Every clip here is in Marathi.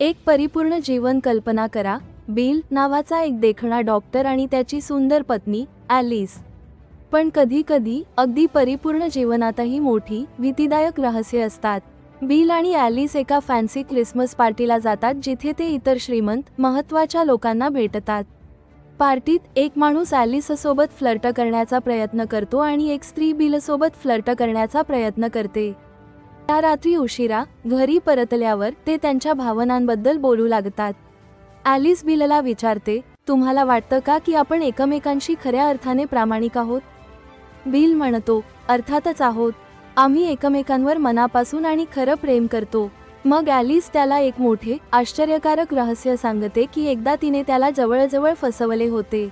एक परिपूर्ण जीवन कल्पना करा. बिल नावाचा एक देखणा डॉक्टर आणि त्याची सुंदर पत्नी ॲलिस. पण कधी कधी अगदी परिपूर्ण जीवनातही मोठी भीतीदायक रहस्य असतात. बिल आणि ॲलिस एका फॅन्सी क्रिसमस पार्टीला जातात जिथे ते इतर श्रीमंत महत्त्वाच्या लोकांना भेटतात. पार्टीत एक माणूस ॲलिससोबत फ्लर्ट करण्याचा प्रयत्न करतो आणि एक स्त्री बिलसोबत फ्लर्ट करण्याचा प्रयत्न करते. त्या रात्री उशिरा घरी परतल्यावर ते त्यांच्या भावनांबद्दल बोलू लागतात. ॲलिस बिलला विचारते तुम्हाला वाटतं का की आपण एकमेकांशी खऱ्या अर्थाने प्रामाणिक आहोत? बिल म्हणतो अर्थातच आहोत. आम्ही एकमेकांवर मनापासून आणि खरं प्रेम करतो. मग ॲलिस त्याला एक मोठे आश्चर्यकारक रहस्य सांगते की एकदा तिने त्याला जवळजवळ फसवले होते.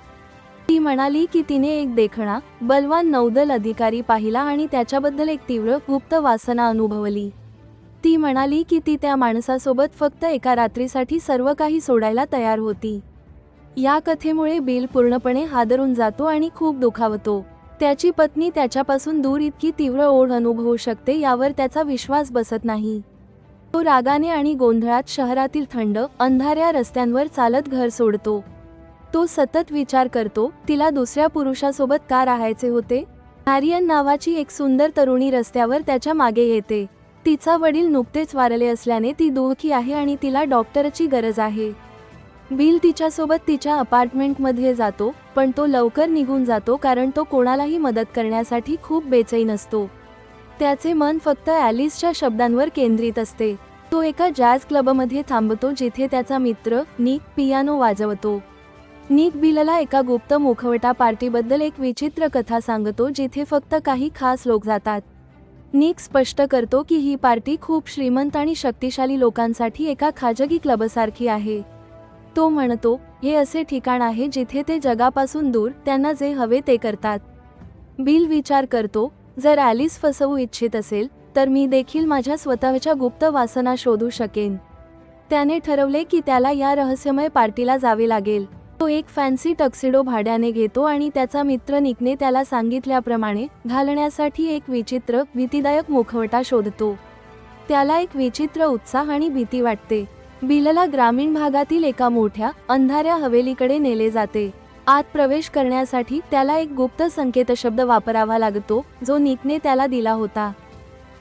ती म्हणाली की तिने एक देखणा बलवान नौदल अधिकारी पाहिला आणि त्याच्याबद्दल एक तीव्र गुप्त वासना अनुभवली. ती म्हणाली की ती त्या माणसासोबत फक्त एका रात्रीसाठी सर्व काही सोडायला तयार होती. या कथेमुळे बिल पूर्णपणे हादरून जातो आणि खूप दुखावतो. त्याची पत्नी त्याच्यापासून दूर इतकी तीव्र ओढ अनुभवू शकते यावर त्याचा विश्वास बसत नाही. तो रागाने आणि गोंधळात शहरातील थंड अंधाऱ्या रस्त्यांवर चालत घर सोडतो. तो सतत विचार करतो तिला दुसऱ्या पुरुषासोबत का राहायचे होते? आर्यन नावाची एक सुंदर तरुणी रस्त्यावर त्याच्यामागे येते. तिचा वडील नुकतेच वारले असल्याने ती दुःखी आहे आणि तिला डॉक्टरची गरज आहे. बिल तिच्यासोबत तिच्या अपार्टमेंटमध्ये जातो पण तो लवकर निघून जातो कारण तो कोणालाही मदत करण्यासाठी खूप बेचैन असतो. त्याचे मन फक्त ॲलिसच्या शब्दांवर केंद्रित असते. तो एका जॅझ क्लबमध्ये थांबतो जिथे त्याचा मित्र निक पियानो वाजवतो. निक बिलला एका गुप्त मुखवटा पार्टीबद्दल एक विचित्र कथा सांगतो जिथे फक्त काही खास लोक जातात. निक स्पष्ट करतो की ही पार्टी खूप श्रीमंत आणि शक्तिशाली लोकांसाठी एका खाजगी क्लबसारखी आहे. तो म्हणतो हे असे ठिकाण आहे जिथे ते जगापासून दूर त्यांना जे हवे ते करतात. बिल विचार करतो जर ॲलिस फसवू इच्छित असेल तर मी देखील माझ्या स्वतःच्या गुप्त वासना शोधू शकेन. त्याने ठरवले की त्याला या रहस्यमय पार्टीला जावे लागेल. तो एक फॅन्सी टक्सिडो भाड्याने घेतो आणि त्याचा मित्र निकने त्याला सांगितल्याप्रमाणे घालण्यासाठी एक विचित्र भीतीदायक मुखवटा शोधतो. त्याला एक विचित्र उत्साह आणि भीती वाटते. बिलला ग्रामीण भागातील एका मोठ्या अंधाऱ्या हवेलीकडे नेले जाते. आत प्रवेश करण्यासाठी त्याला एक गुप्त संकेतशब्द वापरावा लागतो जो निकने त्याला दिला होता.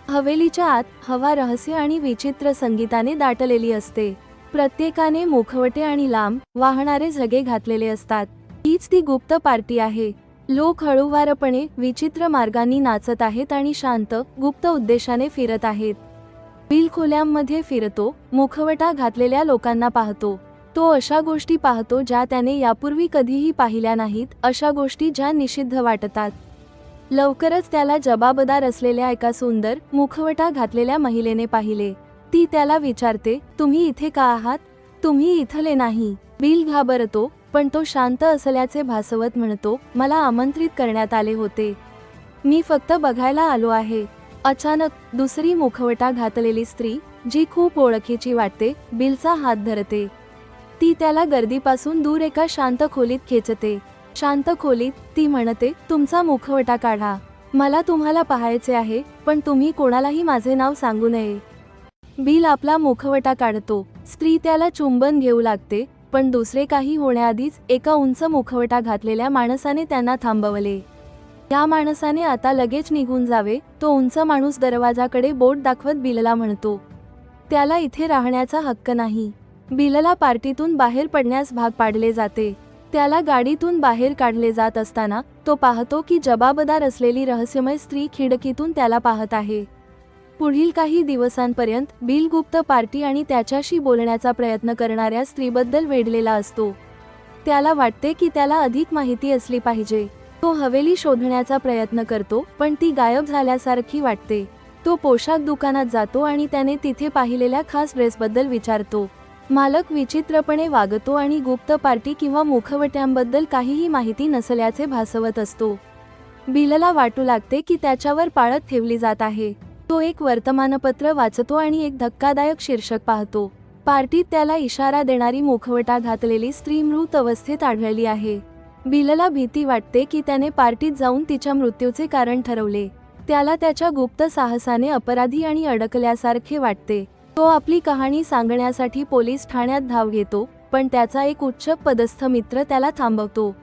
हवेलीच्या आत हवा रहस्य आणि विचित्र संगीताने दाटलेली असते. प्रत्येकाने मुखवटे आणि लांब वाहणारे झगे घातलेले असतात. हीच ती गुप्त पार्टी आहे. लोक हळूवारपणे विचित्र मार्गांनी नाचत आहेत आणि शांत गुप्त उद्देशाने फिरत आहेत. बिल खोल्यांमध्ये फिरतो मुखवटा घातलेल्या लोकांना पाहतो. तो अशा गोष्टी पाहतो ज्या त्याने यापूर्वी कधीही पाहिल्या नाहीत अशा गोष्टी ज्या निषिद्ध वाटतात. लवकरच त्याला जबाबदार असलेल्या एका सुंदर मुखवटा घातलेल्या महिलेने पाहिले. ती त्याला विचारते तुम्ही इथे का आहात? तुम्ही इथले नाही. बिल घाबरतो पण तो शांत असल्याचे भासवत म्हणतो मला आमंत्रित करण्यात आले होते. मी फक्त बघायला आलो आहे. अचानक दुसरी मुखवटा घातलेली स्त्री जी खूप ओळखीची वाटते बिलचा हात धरते. ती त्याला गर्दीपासून दूर एका शांत खोलीत खेचते. शांत खोलीत ती म्हणते तुमचा मुखवटा काढा. मला तुम्हाला पाहायचे आहे पण तुम्ही कोणालाही माझे नाव सांगू नये. बिल आपला मुखवटा काढतो. स्त्री त्याला चुंबन घेऊ लागते पण दुसरे काही होण्याआधीच एका उंच मुखवटा घातलेल्या माणसाने त्यांना थांबवले. या माणसाने आता लगेच निघून जावे तो उंच माणूस दरवाजाकडे बोट दाखवत बिलला म्हणतो. त्याला इथे राहण्याचा हक्क नाही. बिलला पार्टीतून बाहेर पडण्यास भाग पाडले जाते. त्याला गाडीतून बाहेर काढले जात असताना तो पाहतो की जबाबदार असलेली रहस्यमय स्त्री खिडकीतून त्याला पाहत आहे. पुढील काही दिवसांपर्यंत बिल गुप्त पार्टी आणि त्याच्याशी बोलण्याचा प्रयत्न करणाऱ्या स्त्रीबद्दल वेढलेला असतो. त्याला वाटते की त्याला अधिक माहिती असली पाहिजे. तो हवेली शोधण्याचा प्रयत्न करतो पण ती गायब झाल्यासारखी वाटते. तो पोशाख दुकानात जातो आणि त्याने तिथे पाहिलेल्या खास ड्रेसबद्दल विचारतो. मालक विचित्रपणे वागतो आणि गुप्त पार्टी किंवा मुखवट्यांबद्दल काहीही माहिती नसल्याचे भासवत असतो. बिलला वाटू लागते की त्याच्यावर पाळत ठेवली जात आहे. तो एक वर्तमानपत्र वाचतो आणि एक धक्कादायक शीर्षक पाहतो. पार्टीत त्याला इशारा देणारी मुखवटा घातलेली स्त्री मृत अवस्थेत आढळली आहे. बिलला भीती वाटते की त्याने पार्टीत जाऊन तिच्या मृत्यूचे कारण ठरवले. त्याला त्याच्या गुप्त साहसाने अपराधी आणि अडकल्यासारखे वाटते. तो आपली कहाणी सांगण्यासाठी पोलीस ठाण्यात धाव घेतो पण त्याचा एक उच्च पदस्थ मित्र त्याला थांबवतो.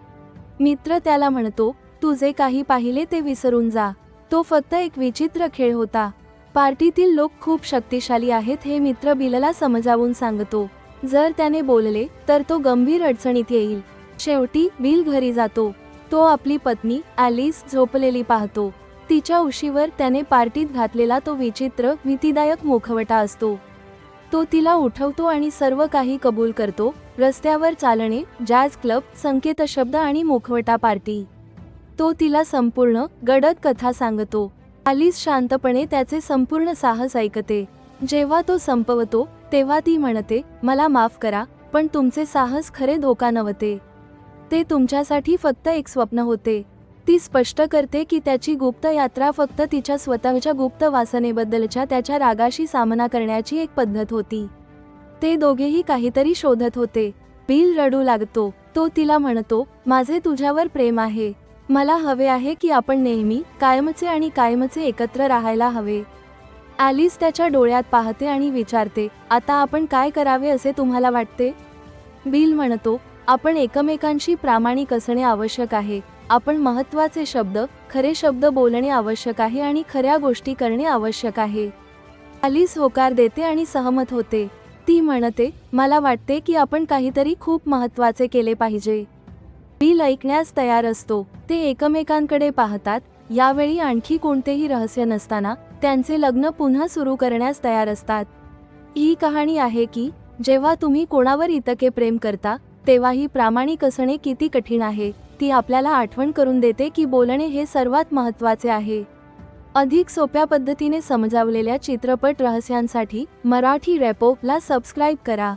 मित्र त्याला म्हणतो तू जे काही पाहिले ते विसरून जा. तो फक्त एक विचित्र खेळ होता. पार्टीतील लोक खूप शक्तिशाली आहेत हे मित्र बिलला समजावून सांगतो. जर त्याने बोलले तर तो गंभीर अडचणीत येईल. शेवटी बिल घरी जातो. तो आपली पत्नी ॲलिस झोपलेली पाहतो. तिच्या उशीवर त्याने पार्टीत घातलेला तो विचित्र भीतीदायक मुखवटा असतो. तो तिला उठवतो आणि सर्व काही कबूल करतो. रस्त्यावर चालणे जॅझ क्लब संकेतशब्द आणि मुखवटा पार्टी. तो तिला संपूर्ण गडद कथा सांगतो. आलीस शांतपणे त्याचे संपूर्ण साहस ऐकते. जेव्हा तो संपवतो तेव्हा ती म्हणते मला माफ करा पण तुमचे साहस खरे धोका नव्हते. ते तुमच्यासाठी फक्त एक स्वप्न होते. ती स्पष्ट करते की त्याची गुप्त यात्रा फक्त तिच्या स्वतःच्या गुप्त वासनेबद्दलच्या त्याच्या रागाशी सामना करण्याची एक पद्धत होती. ते दोघेही काहीतरी शोधत होते. बिल रडू लागतो. तो तिला म्हणतो माझे तुझ्यावर प्रेम आहे. मला हवे आहे की आपण नेहमी कायमचे आणि कायमचे एकत्र राहायला हवे. ॲलिस त्याच्या डोळ्यात पाहते आणि विचारते आता आपण काय करावे असे तुम्हाला वाटते? बिल म्हणतो आपण एकमेकांशी प्रामाणिक असणे आवश्यक आहे. आपण महत्त्वाचे शब्द खरे शब्द बोलणे आवश्यक आहे आणि खऱ्या गोष्टी करणे आवश्यक आहे. ॲलिस होकार देते आणि सहमत होते. ती म्हणते मला वाटते की आपण काहीतरी खूप महत्त्वाचे केले पाहिजे. बिल ऐकण्यास तयार असतो. ते एकमेकांकडे पाहतात. यावेळी आणखी कोणतेही रहस्य नसताना त्यांचे लग्न पुन्हा सुरू करण्यास तयार असतात. ही कहाणी आहे की जेव्हा तुम्ही कोणावर इतके प्रेम करता तेव्हाही प्रामाणिक असणे किती कठीण आहे ती आपल्याला आठवण करून देते की बोलणे हे सर्वात महत्त्वाचे आहे. अधिक सोप्या पद्धतीने समजावलेल्या चित्रपट रहस्यांसाठी मराठी रॅपोला सबस्क्राईब करा.